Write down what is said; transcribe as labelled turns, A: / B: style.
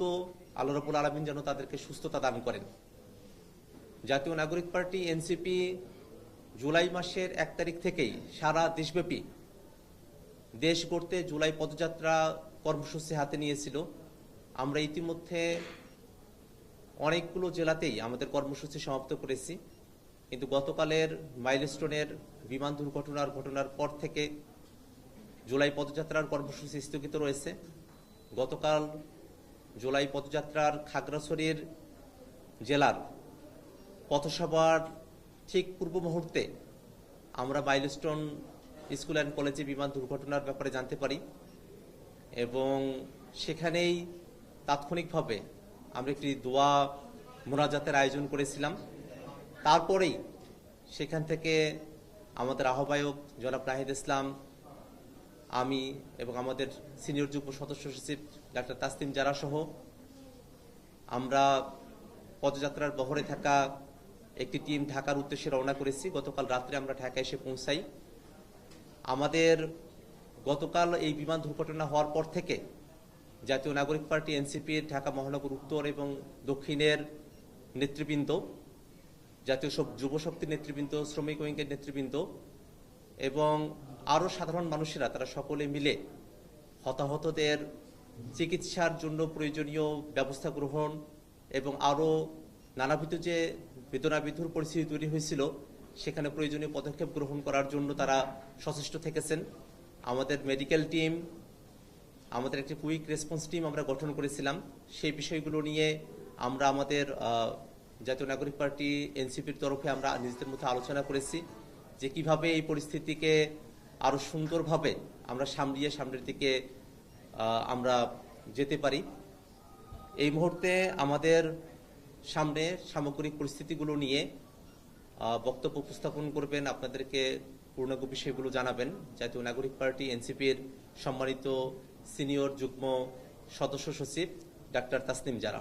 A: তো আল্লাহ রবুল আলমিন যেন তাদেরকে সুস্থতা দান করেন। জাতীয় নাগরিক পার্টি, এনসিপি, জুলাই মাসের এক তারিখ থেকেই সারা দেশব্যাপী দেশ গড়তে জুলাই পদযাত্রা কর্মসূচি হাতে নিয়েছিল। আমরা ইতিমধ্যে অনেকগুলো জেলাতেই আমাদের কর্মসূচি সমাপ্ত করেছি। কিন্তু গতকালের মাইলস্টোনের বিমান দুর্ঘটনার ঘটনার পর থেকে জুলাই পদযাত্রার কর্মসূচি স্থগিত রয়েছে। গতকাল জুলাই পদযাত্রার খাগড়াছড়ির জেলার পথসভার ঠিক পূর্ব মুহূর্তে আমরা মাইলস্টোন স্কুল অ্যান্ড কলেজে বিমান দুর্ঘটনার ব্যাপারে জানতে পারি এবং সেখানেই তাৎক্ষণিকভাবে আমরা একটি দোয়া মোনাজাতের আয়োজন করেছিলাম। তারপরেই সেখান থেকে আমাদের আহ্বায়ক জনাব নাহিদ ইসলাম আমি এবং আমাদের সিনিয়র যুগ্ম সদস্য সচিব ডাক্তার তাসলিম জারা সহ আমরা পদযাত্রার বহরে থাকা একটি টিম ঢাকার উদ্দেশ্যে রওনা করেছি। গতকাল রাত্রে আমরা ঢাকা এসে পৌঁছাই। আমাদের গতকাল এই বিমান দুর্ঘটনা হওয়ার পর থেকে জাতীয় নাগরিক পার্টি এনসিপির ঢাকা মহানগর উত্তর এবং দক্ষিণের নেতৃবৃন্দ, জাতীয় সব যুব শক্তির নেতৃবৃন্দ, শ্রমিক উইংয়ের নেতৃবৃন্দ এবং আরও সাধারণ মানুষেরা, তারা সকলে মিলে হতাহতদের চিকিৎসার জন্য প্রয়োজনীয় ব্যবস্থা গ্রহণ এবং আরও নানাবিধ যে বেদনাবিধুর পরিস্থিতি তৈরি হয়েছিল, সেখানে প্রয়োজনীয় পদক্ষেপ গ্রহণ করার জন্য তারা সচেষ্ট থেকেছেন। আমাদের মেডিকেল টিম আমাদের একটি কুইক রেসপন্স টিম আমরা গঠন করেছিলাম। সেই বিষয়গুলো নিয়ে আমরা আমাদের জাতীয় নাগরিক পার্টি এনসিপির তরফে আমরা নিজেদের মধ্যে আলোচনা করেছি। যে কীভাবে এই পরিস্থিতিকে আরও সুন্দরভাবে আমরা সামলিয়ে সামনের দিকে আমরা যেতে পারি। এই মুহূর্তে আমাদের সামনে সামগ্রিক পরিস্থিতিগুলো নিয়ে বক্তব্য উপস্থাপন করবেন আপনাদেরকে পূর্ণাঙ্গ বিষয়গুলো জানাবেন। জাতীয় নাগরিক পার্টি এনসিপির সম্মানিত সিনিয়র যুগ্ম সদস্য সচিব ডাক্তার তাসনিম জারা